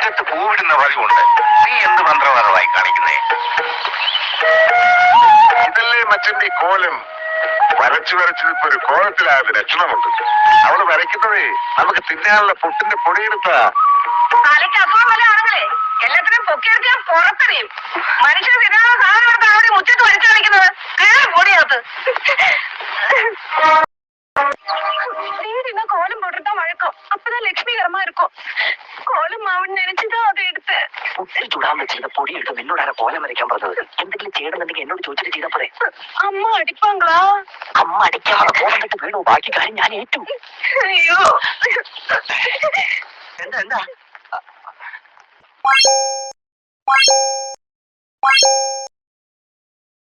മുറ്റത്ത് പൂവിടുന്ന പതിവുണ്ട് നീ എന്ത് മന്ത്രവാദമായി കാണിക്കുന്നേ? ഇതല്ലേ മച്ചന്റെ കോലം? വരച്ചു വരച്ചു ഇപ്പൊ ഒരു കോലത്തിലായത് ലക്ഷണമുണ്ട്. അവൾ വരയ്ക്കുന്നതേ നമുക്ക് തിന്നാനുള്ള പൊട്ടിന്റെ പൊടിയെടുത്താ. എല്ലാത്തിനും പൊക്കിയെടുക്കാൻ പുറത്തറിയും. മനുഷ്യർ തിന്നാനുള്ള കോലം പോട്ടിട്ടാ വഴക്കം? അപ്പതാ ലക്ഷ്മി അവൻ നനച്ചിട്ടാ അത് എടുത്ത്. ഉപ്പിൽ ചൂടാൻ വെച്ചിരുന്ന പൊടി എടുത്ത് നിന്നോടാരാ കോലം വരയ്ക്കാൻ പറഞ്ഞത്? എന്തെങ്കിലും എന്നോട് ചോദിച്ചിട്ട് ചെയ്താ അമ്മ അടിപ്പാങ്കളാ? അമ്മ അടിക്കാതെ കോലം വീണു. ബാക്കി കാര്യം ഞാൻ ഏറ്റു. അയ്യോ. എന്താ എന്താ?